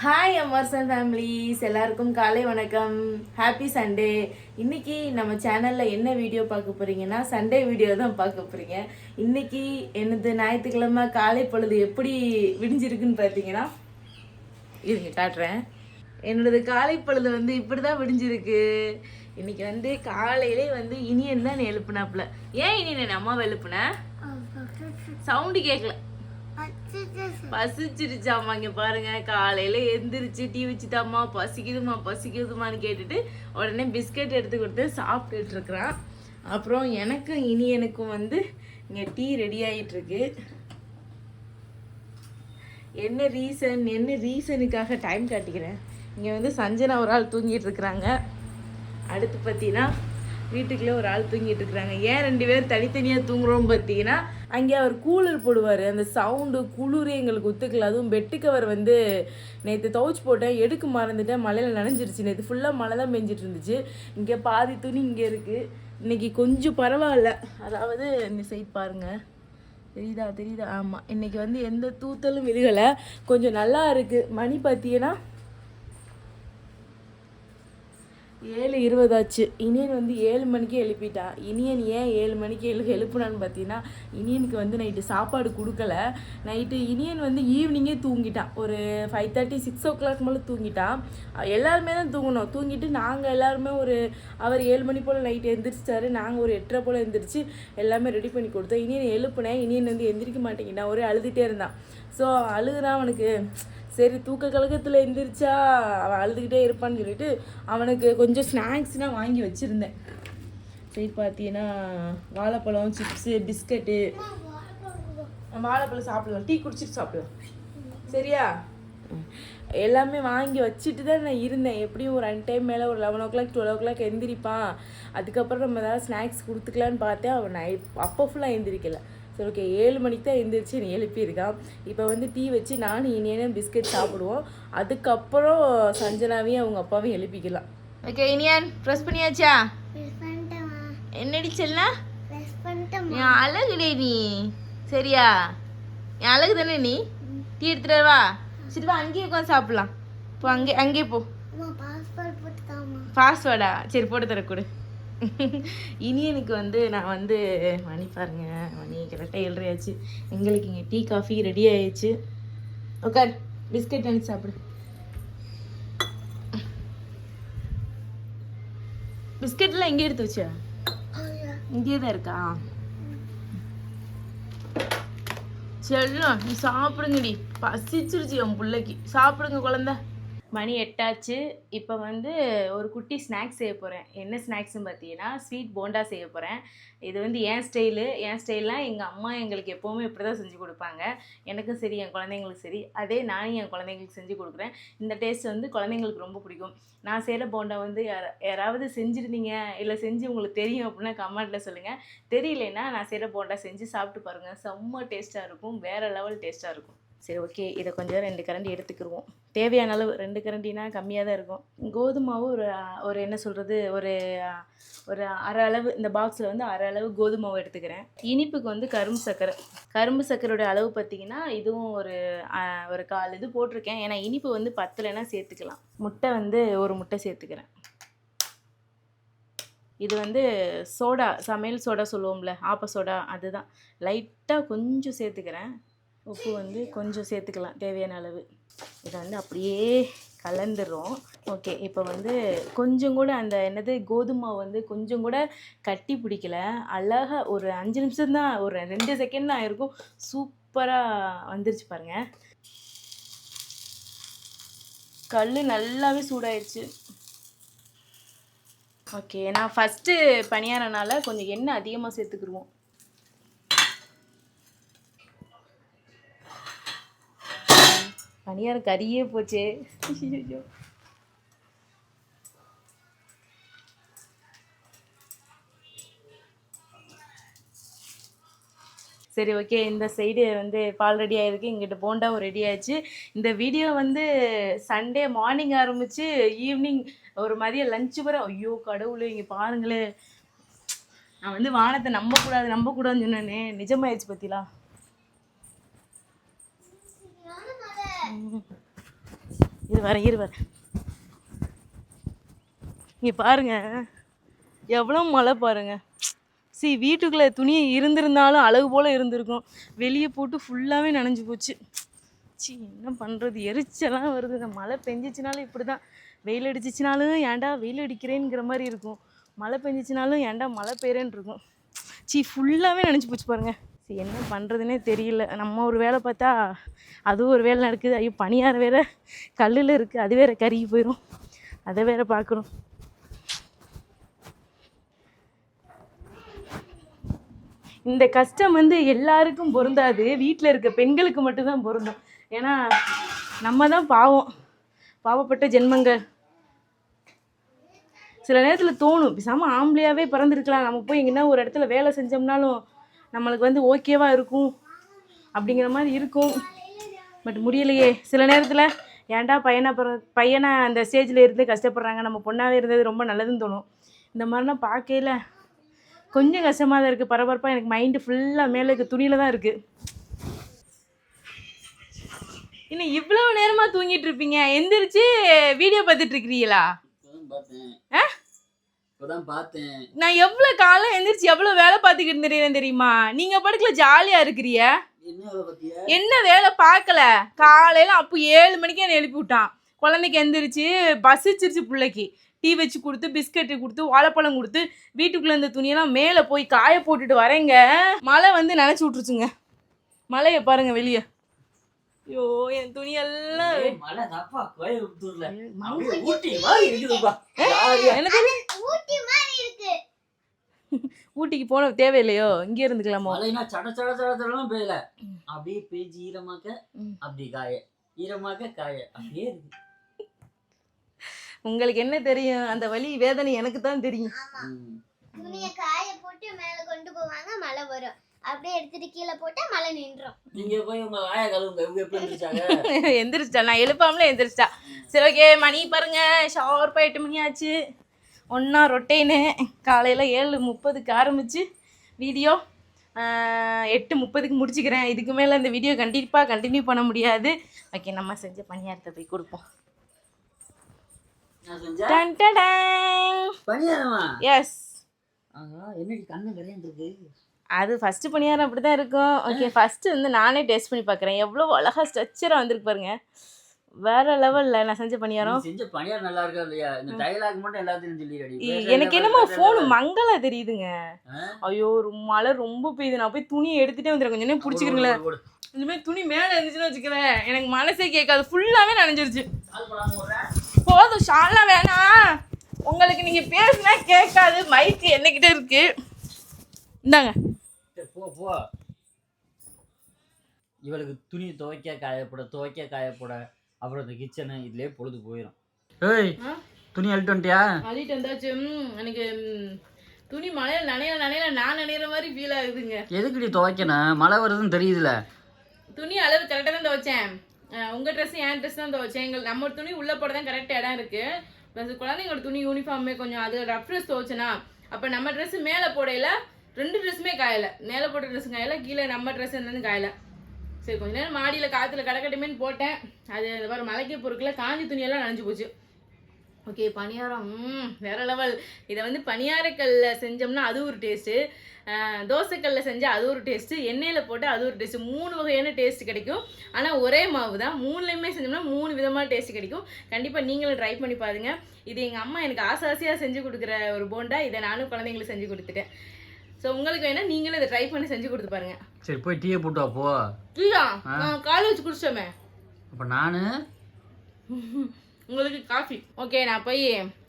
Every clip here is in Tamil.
ஹாய் அமர்சன் ஃபேமிலிஸ் எல்லாருக்கும் காலை வணக்கம். ஹாப்பி சண்டே இன்னைக்கு நம்ம சேனலில் என்ன வீடியோ பார்க்க போறீங்கன்னா சண்டே வீடியோ தான் பார்க்க போறீங்க. இன்னைக்கு எனது ஞாயிற்றுக்கிழமை காலை பொழுது எப்படி விடிஞ்சிருக்குன்னு பார்த்தீங்கன்னா இருங்க காட்டுறேன். என்னோடது காலை பொழுது வந்து இப்படி தான் விடிஞ்சிருக்கு. இன்னைக்கு வந்து காலையிலே வந்து இனியன் தான் எழுப்புனாப்புல. ஏன் இனியன்? அம்மாவை எழுப்புன? சவுண்டு கேட்கல பசிச்சிருச்சாம்மா இங்கே பாருங்க. காலையில எந்திரிச்சு டீ வச்சுட்டாமா பசிக்குதுமா பசிக்குதுமான்னு கேட்டுட்டு உடனே பிஸ்கட் எடுத்து கொடுத்து சாப்பிட்டுட்டு இருக்கிறான். அப்புறம் எனக்கும் இனி எனக்கும் வந்து இங்க டீ ரெடி ஆயிட்டு இருக்கு என்ன ரீசன் என்ன ரீசனுக்காக டைம் காட்டிக்கிறேன்? இங்கே வந்து சஞ்சனா ஒரு ஆள் தூங்கிட்டு இருக்கிறாங்க. அடுத்து பார்த்தீங்கன்னா வீட்டுக்குள்ளே ஒரு ஆள் தூங்கிட்டு இருக்கிறாங்க. ஏன் ரெண்டு பேரும் தனித்தனியாக தூங்குறோம் பார்த்தீங்கன்னா அங்கே அவர் கூலர் போடுவார். அந்த சவுண்டு குளிர் எங்களுக்கு ஒத்துக்கல. அதுவும் பெட்டு கவர் வந்து நேற்று துவச்சி போட்டேன். எடுக்க மறந்துட்டேன். மழையில் நனைஞ்சிருச்சு. நேற்று ஃபுல்லாக மழை தான் பெஞ்சிட்டு இருந்துச்சு இங்கே பாதி துணி இங்கே இருக்குது இன்றைக்கி கொஞ்சம் பரவாயில்ல. அதாவது இந்த சைட் பாருங்கள் தெரியுதா? தெரியுதா? ஆமாம் இன்றைக்கி வந்து எந்த தூத்தலும் விழுகலை. கொஞ்சம் நல்லா இருக்குது மணி பார்த்தீங்கன்னா ஏழு இருபதாச்சு. இனியன் வந்து ஏழு மணிக்கே எழுப்பிட்டான் இனியன் ஏன் ஏழு மணிக்கு எழு எழுப்புனான்னு பார்த்தீங்கன்னா இனியனுக்கு வந்து நைட்டு சாப்பாடு கொடுக்கல. நைட்டு இனியன் வந்து ஈவினிங்கே தூங்கிட்டான் ஒரு five thirty six o'clock மேலே தூங்கிட்டான் எல்லாருமே தான் தூங்கணும். தூங்கிட்டு நாங்கள் எல்லாருமே ஒரு அவர் ஏழு மணி போல் நைட்டு எழுந்திரிச்சிட்டாரு நாங்கள் ஒரு எட்டரை போல் எழுந்திரிச்சு எல்லாமே ரெடி பண்ணி கொடுத்தோம். இனியன் எழுப்புனேன். இனியன் வந்து எந்திரிக்க மாட்டேங்கிட்டான் ஒரே அழுதுகிட்டே இருந்தான். ஸோ அழுகுறான் அவனுக்கு சரி தூக்க கழகத்தில் எந்திரிச்சா அவன் அழுதுகிட்டே இருப்பான்னு சொல்லிட்டு அவனுக்கு கொஞ்சம் ஸ்நாக்ஸ்னால் வாங்கி வச்சுருந்தேன். சரி பார்த்தீங்கன்னா வாழைப்பழம் சிப்ஸு பிஸ்கட்டு வாழைப்பழம் சாப்பிடலாம் டீ குடிச்சிட்டு சாப்பிடலாம் சரியா? எல்லாமே வாங்கி வச்சுட்டு தான் நான் இருந்தேன். எப்படியும் ஒரு அன் டைம் மேலே ஒரு eleven o'clock twelve o'clock எந்திரிப்பான். அதுக்கப்புறம் நம்ம ஏதாவது ஸ்நாக்ஸ் கொடுத்துக்கலான்னு பார்த்தேன். அவன் நைட் அப்போ ஃபுல்லாக எந்திரிக்கலை. சரி ஓகே ஏழு மணிக்கு தான் எந்திரிச்சு நீ எழுப்பியிருக்கான் இப்போ வந்து டீ வச்சு நானும் இனியனும் பிஸ்கட் சாப்பிடுவோம். அதுக்கப்புறம் சஞ்சனாவையும் அவங்க அப்பாவையும் எழுப்பிக்கலாம். ஓகே இனியன் ப்ரெஸ் பண்ணியாச்சா? என்னடி செல்லாம் என் அழகுடே நீ. சரியா? என் அழகு தானே நீ? டீ எடுத்துட்டு வா. சரி வா அங்கேயே உட்காந்து சாப்பிடலாம். போ அங்கே அங்கேயே போ. பாஸ்வேர்டா சரி போட்டு தர கொடு. இனியனுக்கு வந்து நான் வந்து மணி பாருங்க மணி கரெக்டாக ஏழ்றையாச்சு எங்களுக்கு இங்கே டீ காஃபி ரெடி ஆயிடுச்சு. உட்கார் பிஸ்கட் அனுப்பி சாப்பிடு. பிஸ்கட்லாம் எங்கே எடுத்து வச்சா இங்கேயே தான் இருக்கா? செல்லும் நீ சாப்பிடுங்கடி. பசிச்சிருச்சு என் பிள்ளைக்கு. சாப்பிடுங்க குழந்த. மணி எட்டாச்சு. இப்போ வந்து ஒரு குட்டி ஸ்நாக்ஸ் செய்ய போகிறேன் என்ன ஸ்நாக்ஸ்னு பார்த்தீங்கன்னா ஸ்வீட் போண்டா செய்ய போகிறேன் இது வந்து என் ஸ்டைலு என் ஸ்டைல்லாம் எங்கள் அம்மா எங்களுக்கு எப்போவுமே இப்படி தான் செஞ்சு கொடுப்பாங்க. எனக்கும் சரி என் குழந்தைங்களுக்கும் சரி அதே நானும் என் குழந்தைங்களுக்கு செஞ்சு கொடுக்குறேன். இந்த டேஸ்ட் வந்து குழந்தைங்களுக்கு ரொம்ப பிடிக்கும். நான் செய்கிற போண்டா வந்து யாரா யாராவது செஞ்சுருந்தீங்க இல்லை செஞ்சு உங்களுக்கு தெரியும் அப்படின்னா கமெண்ட்டில் சொல்லுங்கள் தெரியலனா நான் செய்கிற போண்டா செஞ்சு சாப்பிட்டு பாருங்கள் செம்ம டேஸ்ட்டாக இருக்கும். வேறு லெவல் டேஸ்ட்டாக இருக்கும். சரி ஓகே இதை கொஞ்சம் ரெண்டு கரண்டி எடுத்துக்கிருவோம். தேவையான அளவு ரெண்டு கரண்டினா கம்மியாக தான் இருக்கும். கோதுமாவும் ஒரு ஒரு என்ன சொல்கிறது ஒரு ஒரு அரை அளவு இந்த பாக்ஸில் வந்து அரை அளவு கோதுமாவை எடுத்துக்கிறேன். இனிப்புக்கு வந்து கரும்பு சர்க்கரை கரும்பு சர்க்கரையோட அளவு பார்த்தீங்கன்னா இதுவும் ஒரு ஒரு கால் இது போட்டிருக்கேன். ஏன்னா இனிப்பு வந்து பத்தலைன்னா சேர்த்துக்கலாம். முட்டை வந்து ஒரு முட்டை சேர்த்துக்கிறேன். இது வந்து சோடா சமையல் சோடா சொல்லுவோம்ல ஆப்ப சோடா அதுதான். லைட்டாக கொஞ்சம் சேர்த்துக்கிறேன். உப்பு வந்து கொஞ்சம் சேர்த்துக்கலாம் தேவையான அளவு. இதை வந்து அப்படியே கலந்துடுறோம் ஓகே இப்போ வந்து கொஞ்சம் கூட அந்த என்னது கோதுமை வந்து கொஞ்சம் கூட கட்டி பிடிக்கல. அழகாக ஒரு அஞ்சு நிமிஷம் தான் ஒரு ரெண்டு செகண்ட் தான் இருக்கும். சூப்பராக வந்துருச்சு பாருங்கள் கல் நல்லாவே சூடாயிடுச்சு ஓகே நான் ஃபஸ்ட்டு பணியாரனால கொஞ்சம் எண்ணெய் அதிகமாக சேர்த்துக்குருவோம். பணியாரம் கறியே போச்சே. ஐயோ சரி ஓகே. இந்த சைடு வந்து பால் ரெடி ஆயிருக்கு. இங்கிட்ட போண்டாவும் ரெடி ஆயிடுச்சு. இந்த வீடியோ வந்து சண்டே மார்னிங் ஆரம்பிச்சு ஈவினிங் ஒரு மதியம் லஞ்சு வரை. ஐயோ கடவுளே இங்கே பாருங்களேன் நான் வந்து வானத்தை நம்பக்கூடாது நம்பக்கூடாதுன்னு சொன்னேனே. நிஜமாயிடுச்சு பத்திலாம் இரு வரேன் இரு வரேன். இங்கே பாருங்க. எவ்வளோ மழை பாருங்க. சி வீட்டுக்குள்ளே துணி இருந்திருந்தாலும் அழகு போல் இருந்திருக்கும். வெளியே போட்டு ஃபுல்லாகவே நனைஞ்சு போச்சு. சி என்ன பண்ணுறது எரிச்சலாம் வருது. இந்த மழை பெஞ்சிச்சினாலும் இப்படி தான் வெயில் அடிச்சிச்சினாலும் ஏன்டா வெயில் அடிக்கிறேங்கிற மாதிரி இருக்கும். மழை பெஞ்சிச்சினாலும் ஏன்டா மழை பெய்றேன்னு இருக்கும். சி ஃபுல்லாகவே நினச்சி போச்சு பாருங்க. சரி என்ன பண்ணுறதுனே தெரியல. நம்ம ஒரு வேலை பார்த்தா அதுவும் ஒரு வேலை நடக்குது. ஐயோ பனியார வேற கல்லில் இருக்குது அது வேற கருகி போயிடும் அதை வேற பார்க்கணும். இந்த கஷ்டம் வந்து எல்லாருக்கும் பொருந்தாது. வீட்டில் இருக்க பெண்களுக்கு மட்டும்தான் பொருந்தும். ஏன்னா நம்ம தான் பாவம். பாவப்பட்ட ஜென்மங்கள். சில நேரத்தில் தோணும் பேசாமல் ஆம்பளையாகவே பிறந்திருக்கலாம். நம்ம போய் எங்கன்னா ஒரு இடத்துல வேலை செஞ்சோம்னாலும் நம்மளுக்கு வந்து ஓகேவா இருக்கும் அப்படிங்கிற மாதிரி இருக்கும். பட் முடியலையே. சில நேரத்தில் ஏன்டா பையனை பிற பையனை அந்த ஸ்டேஜில் இருந்து கஷ்டப்படுறாங்க. நம்ம பொண்ணாகவே இருந்தது ரொம்ப நல்லதுன்னு தோணும். இந்த மாதிரிலாம் பார்க்கையில கொஞ்சம் கஷ்டமாக தான் இருக்குது பரபரப்பாக எனக்கு மைண்டு ஃபுல்லாக மேலே இருக்க துணியில் தான் இருக்குது இன்னும் இவ்வளோ நேரமாக தூங்கிட்டு இருப்பீங்க. எந்திரிச்சு வீடியோ பார்த்துட்டு இருக்கிறீங்களா? ஆ? நான் எவ்வளோ காலம் எந்திரிச்சு எவ்வளோ வேலை பார்த்துக்கிட்டு இருந்தேன் தெரியுமா? நீங்கள் படுக்கல ஜாலியாக இருக்கிறிய? என்ன வேலை என்ன பார்க்கல? காலையில் அப்போ ஏழு மணிக்கு என்னை எழுப்பி விட்டான். குழந்தைக்கு எந்திரிச்சு பசிச்சிருச்சு பிள்ளைக்கு. டீ வச்சு கொடுத்து பிஸ்கட்டு கொடுத்து வாழைப்பழம் கொடுத்து வீட்டுக்குள்ளே இருந்த துணியெல்லாம் மேலே போய் காய போட்டுட்டு வரேங்க. மழை வந்து நினச்சி விட்ருச்சுங்க மழையை பாருங்க வெளியே. ஐயோ என் துணியெல்லாம் ஏய், மழை. தப்பா ஊட்டிக்கு போன தேவையில்லையோ? இங்கே இருந்துக்கலாமோ? மழைனா சட சட சட சடலாம் பெய்யல. அப்படியே பேஞ்சு ஈரமாக்க. அப்படி காய. ஈரமாக்க காய. அப்படியே இருக்கு. உங்களுக்கு என்ன தெரியும்? அந்த வலி வேதனை எனக்கு தான் தெரியும். துணியை காய போட்டு மேல கொண்டு போவாங்க மழை வரும். அப்படியே எடுத்துட்டு கீழே போட்டா மழை நின்றும் நீங்க போய் உங்க ஆய கழுவுங்க. இவங்க எப்படி இருந்துச்சாங்க எந்திரிச்சிட்டா. நான் எழுப்பாமலே எந்திரிச்சிட்டா. சரி ஓகே மணி பாருங்க. ஷார்ப்பாக எட்டு மணி ஆச்சு. ஒன்றா ரொட்டேனு காலையில் ஏழு முப்பதுக்கு ஆரம்பிச்சு வீடியோ எட்டு முப்பதுக்கு முடிச்சுக்கிறேன். இதுக்கு மேலே இந்த வீடியோ கண்டிப்பாக கண்டினியூ பண்ண முடியாது. ஓகே நம்ம செஞ்ச பணியாரத்தை போய் கொடுப்போம். எஸ் அது ஃபஸ்ட்டு பணியாரம் அப்படி தான் இருக்கும். ஓகே ஃபஸ்ட்டு வந்து நானே டேஸ்ட் பண்ணி பார்க்குறேன் எவ்வளோ அழகாக ஸ்ட்ரக்சராக வந்திருக்கு பாருங்க. வேற லெவலில் நான் செஞ்ச பணியாரம். செஞ்ச பணியாரம் நல்லா இருக்கா இல்லையா? இந்த டைலாக் மட்டும் எல்லாத்தையும் சொல்லிடுடி எனக்கு என்னமோ ஃபோன் மங்களா தெரியுதுங்க. ஐயோ மழை ரொம்ப பெய்யுது. நான் போய் துணியை எடுத்துட்டே வந்துடுறேன். கொஞ்சம் நேரம் பிடிச்சிக்கிறீங்களேன் இனிமேல் துணி மேலே இருந்துச்சுன்னு வச்சுக்கிறேன் எனக்கு மனசே கேட்காது. ஃபுல்லாகவே நனைஞ்சிருச்சு. போதும் ஷாலாம் வேணாம் உங்களுக்கு நீங்கள் பேசுனா கேட்காது. மைக்கு என்னக்கிட்ட இருக்கு. இந்தாங்க. போ போ. இவளுக்கு துணி துவைக்க காயப்பட துவைக்க காயப்பட. அப்புறம் இந்த கிச்சனு இதுலயே பொழுது போயிடும் ஏய் ஆ? துணி அழுட்டு வந்துட்டியா? அள்ளிட்டு வந்தாச்சு. ம், எனக்கு ம், துணி மழையில் நனையில நனையில நான் நனையிற மாதிரி ஃபீல் ஆகுதுங்க. எதுக்குடி துவைக்கணும் மழை வருதுன்னு தெரியுதுல. துணி அளவு கரெக்டாக தான் துவைச்சேன். அஹ் உங்க ட்ரெஸ் என் ட்ரெஸ் தான் துவைச்சேன். எங்கள் நம்ம துணி உள்ள போட தான் கரெக்ட் இடம் இருக்கு. ப்ளஸ் குழந்தைங்களோட துணி யூனிஃபார்மே கொஞ்சம் அது ரஃப் ட்ரெஸ் துவைச்சனா அப்போ நம்ம ட்ரெஸ் மேலே போடையில ரெண்டு ட்ரெஸ்ஸுமே காயல. மேலே போட்ட ட்ரெஸ் காயல கீழே நம்ம ட்ரெஸ் என்னன்னு காயல. சரி கொஞ்ச நேரம் மாடியில் காற்றுல கடக்கட்டுமேன்னு போட்டேன். அது அந்த மாதிரி மலைக்கு பொருட்களை காஞ்சி துணியெல்லாம் நனைஞ்சு போச்சு. ஓகே பணியாரம் வேற லெவல் இதை வந்து பணியாரக்கல்ல செஞ்சோம்னா அது ஒரு டேஸ்ட்டு தோசைக்கல்ல செஞ்சால் அது ஒரு டேஸ்ட்டு எண்ணெயில் போட்டால் அது ஒரு டேஸ்ட்டு மூணு வகையான டேஸ்ட் கிடைக்கும். ஆனால் ஒரே மாவு தான் மூணுலேயுமே செஞ்சோம்னா மூணு விதமான டேஸ்ட் கிடைக்கும். கண்டிப்பாக நீங்களும் ட்ரை பண்ணி பாருங்கள் இது எங்கள் அம்மா எனக்கு ஆசை ஆசையாக செஞ்சு கொடுக்குற ஒரு போண்டா. இதை நானும் குழந்தைங்களுக்கு செஞ்சு கொடுத்துட்டேன். ஸோ உங்களுக்கு வேணால் நீங்களும் இதை ட்ரை பண்ணி செஞ்சு கொடுத்து பாருங்க. சரி போய் டீயை போட்டு வா போ. இல்லையா நான் காலை வச்சு குடிச்சோமே அப்ப நானு? உங்களுக்கு காஃபி. ஓகே நான் போய்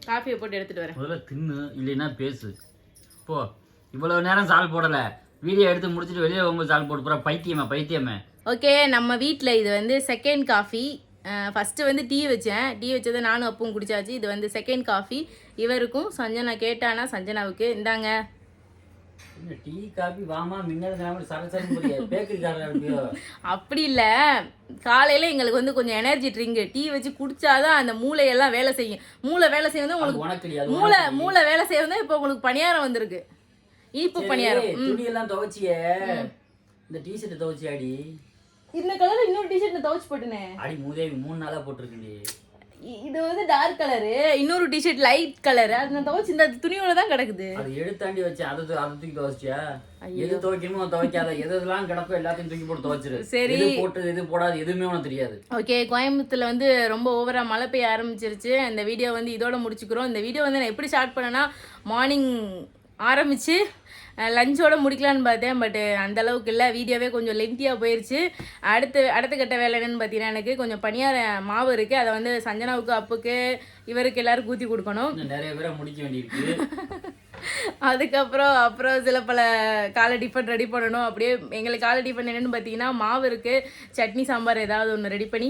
காஃபியை போட்டு எடுத்துகிட்டு வரேன். முதல்ல தின்னு இல்லைன்னா பேசு. போ. இவ்வளவு நேரம் சால் போடல. வீடியோ எடுத்து முடிச்சுட்டு வெளியே போகும்போது சால் போட்டு போற பைத்தியமே பைத்தியமே. ஓகே நம்ம வீட்டில் இது வந்து செகண்ட் காஃபி ஃபஸ்ட்டு வந்து டீ வச்சேன். டீ வச்சதை நானும் அப்பவும் குடிச்சாச்சு. இது வந்து செகண்ட் காஃபி இவருக்கும் சஞ்சனா கேட்டானா சஞ்சனாவுக்கு. இந்தாங்க. என்ன டீ காபி வாமா மின்னல் சரசரம் அப்படி இல்லை. காலையில் எங்களுக்கு வந்து கொஞ்சம் எனர்ஜி ட்ரிங்க் டீ வச்சு குடிச்சாதான் அந்த மூளையெல்லாம் வேலை செய்யும். மூளை வேலை செய்யும் அது உங்களுக்கு மூளை மூளை வேலை செய்யும் இப்போ உங்களுக்கு பணியாரம் வந்திருக்கு. இனிப்பு பணியாரம். ம். துணி எல்லாம் துவைச்சியே இந்த டி ஷர்ட் துவைச்சியாடி. இந்த கலர் இன்னொரு டிஷர்ட் துவைச்சு போட்டுனே. அடி மூதேவி மூணு நாளா போட்டிருக்கேன்டி இ- இது வந்து டார்க் கலரு இன்னொரு டிஷர்ட் லைட் கலரு அது நான் துவைச்சு இந்த துணியோட தான் கிடக்குது. அது எடுத்தாண்டி வச்சு அதை அதை தூக்கி துவைச்சியா எது துவைக்கணுமோ துவைக்காத. எது எதெல்லாம் கிடக்கோ எல்லாத்தையும் தூக்கி போட்டு துவைச்சிரு. சரி. போட்டு எது போடாது எதுவுமே உனக்கு தெரியாது. ஓகே கோயம்புத்தூர்ல வந்து ரொம்ப ஓவரா மழை பெய்ய ஆரம்பிச்சிருச்சு. இந்த வீடியோ வந்து இதோட முடிச்சுக்கிறோம். இந்த வீடியோ வந்து நான் எப்படி ஸ்டார்ட் பண்ணேன்னா மார்னிங் ஆரம்பிச்சு லஞ்சோட முடிக்கலான்னு பார்த்தேன் பட் அந்த அளவுக்கு இல்லை. வீடியோவே கொஞ்சம் லென்த்தியாக போயிருச்சு. அடுத்து அடுத்த கட்ட வேலை என்னன்னு பார்த்தீங்கன்னா எனக்கு கொஞ்சம் பனியார மாவு இருக்குது அதை வந்து சஞ்சனாவுக்கு அப்புக்கு இவருக்கு எல்லாரும் ஊற்றி கொடுக்கணும். நிறைய பேரை முடிக்க வேண்டியிருக்கு. அதுக்கப்புறம் அப்புறம் சில பல காலை டிஃபன் ரெடி பண்ணணும். அப்படியே எங்களுக்கு காலை டிஃபன் என்னன்னு பார்த்தீங்கன்னா மாவு இருக்குது சட்னி சாம்பார் ஏதாவது ஒன்று ரெடி பண்ணி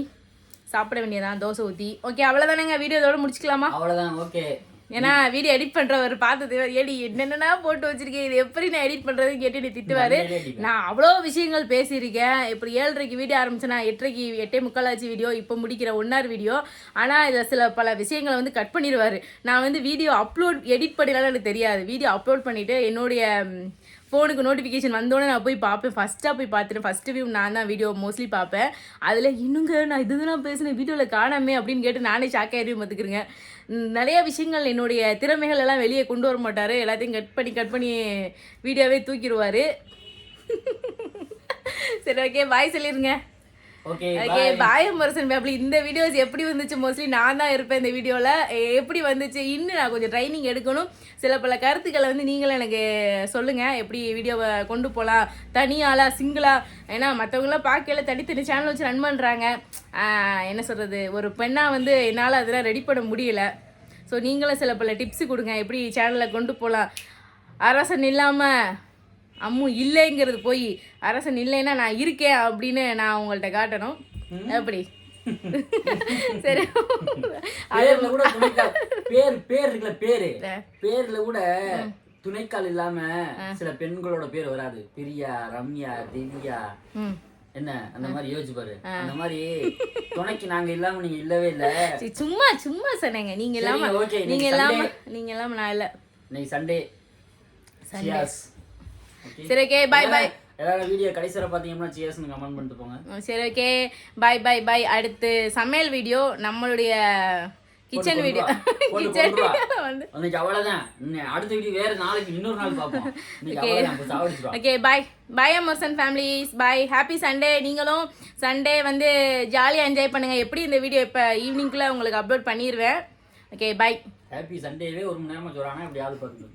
சாப்பிட வேண்டியதான் தோசை ஊற்றி ஓகே அவ்வளோதானேங்க வீடியோ இதோட முடிச்சுக்கலாமா? அவ்வளவுதான். ஓகே ஏன்னா வீடியோ எடிட் பண்ணுறவர் பார்த்தது ஏடி என்னென்னா போட்டு வச்சிருக்கேன் இது எப்படி நான் எடிட் பண்ணுறதுன்னு கேட்டு நீ திட்டுவாரு. நான் அவ்வளோ விஷயங்கள் பேசியிருக்கேன். இப்படி ஏழரைக்கு வீடியோ ஆரம்பிச்சேன்னா எட்டரைக்கு எட்டே முக்காலாச்சு வீடியோ இப்போ முடிக்கிற ஒன்னார் வீடியோ ஆனால் இதில் சில பல விஷயங்களை வந்து கட் பண்ணிடுவார் நான் வந்து வீடியோ அப்லோட் எடிட் பண்ணிடலாம் எனக்கு தெரியாது. வீடியோ அப்லோட் பண்ணிவிட்டு என்னுடைய ஃபோனுக்கு நோட்டிஃபிகேஷன் வந்தோடனே நான் போய் பார்ப்பேன். ஃபஸ்ட்டாக போய் பார்த்துட்டு ஃபஸ்ட்டு வியூ நான் தான் வீடியோ மோஸ்ட்லி பார்ப்பேன். அதில் இன்னுங்க நான் இதுதான் பேசினேன். வீடியோவில் காணாமே அப்படின்னு கேட்டு நானே ஷாக் ஆகிடும் பார்த்துக்கிறேங்க நிறைய விஷயங்கள் என்னுடைய திறமைகள் எல்லாம் வெளியே கொண்டு வர மாட்டார். எல்லாத்தையும் கட் பண்ணி கட் பண்ணி வீடியோவே தூக்கிடுவார். சரி ஓகே பாய் சொல்லிடுங்க ஓகே பாய் மரசன் அப்படி இந்த வீடியோஸ் எப்படி வந்துச்சு? மோஸ்ட்லி நான் தான் இருப்பேன் இந்த வீடியோவில் எப்படி வந்துச்சு? இன்னும் நான் கொஞ்சம் ட்ரைனிங் எடுக்கணும். சில பல கருத்துக்களை வந்து நீங்களும் எனக்கு சொல்லுங்கள் எப்படி வீடியோவை கொண்டு போகலாம் தனியாளா சிங்கிளா ஏன்னா மற்றவங்களாம் பார்க்கல தனித்தனி சேனல் வச்சு ரன் பண்ணுறாங்க என்ன சொல்கிறது ஒரு பெண்ணாக வந்து என்னால் அதெல்லாம் ரெடி பண்ண முடியல. ஸோ நீங்களும் சில பல டிப்ஸ் கொடுங்க. எப்படி சேனலை கொண்டு போகலாம் அரசன் இல்லாமல் அம்மு இல்லைங்கிறது போய் அரசன் இல்லைன்னா நான் இருக்கேன் அப்படின்னு நான் உங்கள்கிட்ட காட்டணும். எப்படி? சரி. பேர்ல கூட பேர் பேர் இருக்குல்ல பேரு. பேர்ல கூட துணைக்கால் இல்லாம சில பெண்களோட பேர் வராது. பிரியா ரம்யா திவ்யா. என்ன? அந்த மாதிரி யோசிச்சு பாரு. அந்த மாதிரி துணைக்கு நாங்க இல்லாம நீங்க இல்லவே இல்ல. சும்மா சும்மா சொன்னேங்க. நீங்க இல்லாம நீங்க இல்லாம. நீங்க இல்லாம நான் இல்ல. இன்னைக்கு சண்டே சியாஸ் சரி ஓகே பாய் பாய் எல்லாரும் வீடியோ கடைசி வரை பாத்தீங்கன்னா சியாஸ்னு கமெண்ட் பண்ணிட்டு போங்க. சரி ஓகே பாய் பாய் பாய் அடுத்து சமையல் வீடியோ நம்மளுடைய கிச்சன் வீடியோ. கிச்சன். வந்து. இன்னைக்கு அவ்வளவுதான். அடுத்த வீடியோ வேற நாளைக்கு இன்னொரு நாள் பார்ப்போம். ஓகே பாய் பாய் அமர்சன் ஃபேமிலிஸ் பாய் ஹாப்பி சண்டே நீங்களும் சண்டே வந்து ஜாலியாக என்ஜாய் பண்ணுங்கள் எப்படி இந்த வீடியோ இப்போ ஈவினிங்குள்ளே உங்களுக்கு அப்லோட் பண்ணிடுவேன் ஓகே பாய் ஹாப்பி சண்டேவே ஒரு மணி நேரமா சொல்றாங்க எப்படியாவது பாருங்க